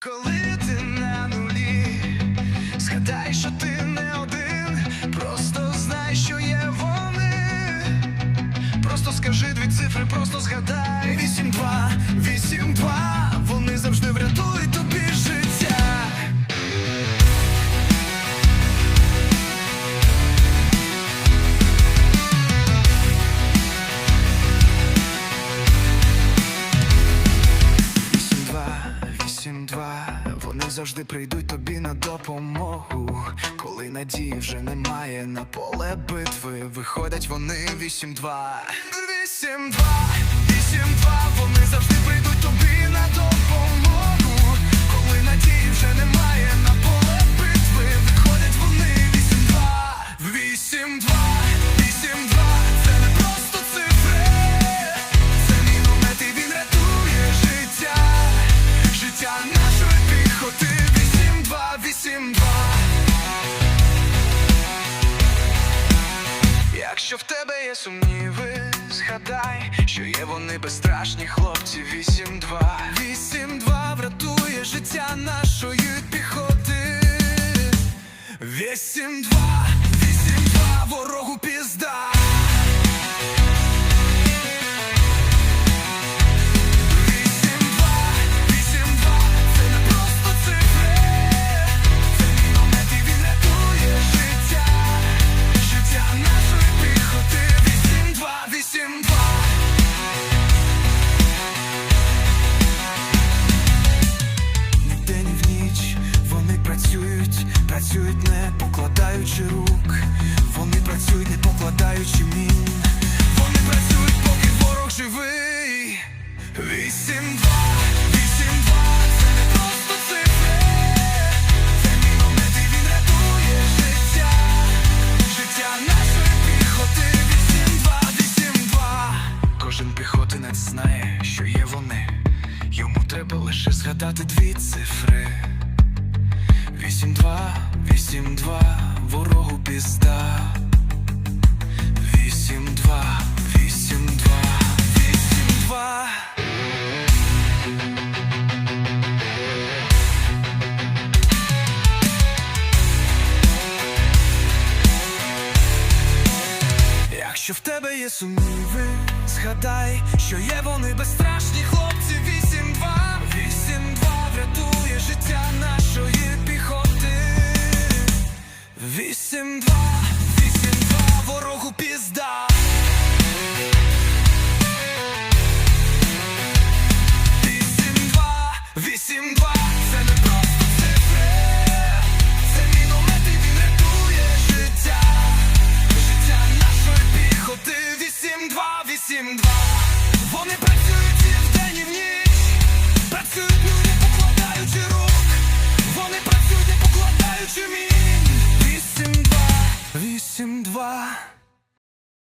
Коли ти на нулі, згадай, що ти не один, просто знай, що є вони. Просто скажи дві цифри, просто згадай. 8, 2, 8. Завжди прийдуть тобі на допомогу. Коли надії вже немає на поле битви, виходять вони вісім два. Вісім два, вісім два, вони завжди прийдуть тобі на допомогу. Якщо в тебе є сумніви, згадай, що є вони безстрашні хлопці. Вісім два, вісім два врятує життя нашої піхоти. Вісім два, вісім два, ворогу пізда. Працюють, не покладаючи рук. Вони працюють, не покладаючи мін. Вони працюють, поки ворог живий. Вісім два, вісім два, це не просто цифри. Це і він рятує життя. Життя нашої піхоти. Вісім два, вісім два. Кожен піхотинець знає, що є вони. Йому треба лише згадати дві цифри. Вісім два, вісім два, ворогу пізда. Вісім два, вісім два, вісім два. Якщо в тебе є сумніви, згадай, що є вони безстрашні хлопці. Only